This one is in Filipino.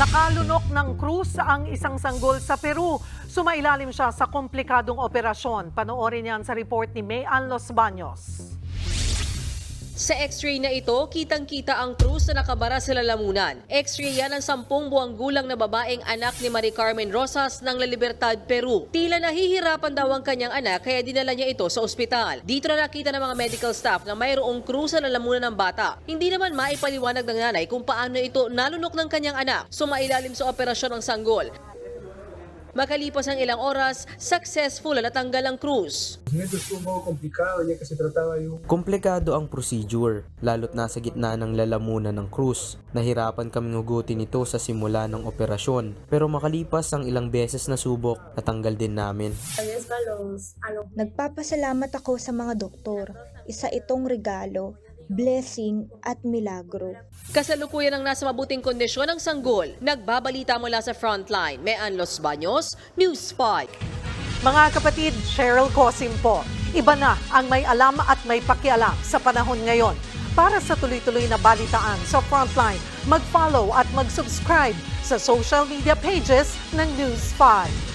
Nakalunok ng krus ang isang sanggol sa Peru. Sumailalim siya sa komplikadong operasyon. Panoorin yan sa report ni May Ann Los Baños. Sa x-ray na ito, kitang-kita ang krus na nakabara sa lalamunan. X-ray yan ng sampung buwang gulang na babaeng anak ni Marie Carmen Rosas ng La Libertad, Peru. Tila nahihirapan daw ang kanyang anak kaya dinala niya ito sa ospital. Dito na nakita ng mga medical staff na mayroong krus sa lalamunan ng bata. Hindi naman maipaliwanag ng nanay kung paano ito nalunok ng kanyang anak. Sumailalim sa operasyon ng sanggol. Makalipas ang ilang oras, successful na natanggal ang krus. Medyo estuvo un poco complicado ya que se trataba de un Komplikado ang procedure, lalo't nasa gitna ng lalamunan ng krus. Nahirapan kaming hugutin ito sa simula ng operasyon, pero makalipas ang ilang beses na subok, natanggal din namin. Nagpapasalamat ako sa mga doktor. Isa itong regalo, blessing at milagro. Kasalukuyan ang nasa mabuting kondisyon ng sanggol. Nagbabalita mula sa frontline. Mean Los Baños, News 5. Mga kapatid, Cheryl Cosim po. Iba na ang may alam at may pakialam sa panahon ngayon. Para sa tuloy-tuloy na balitaan sa Frontline, mag-follow at mag-subscribe sa social media pages ng News 5.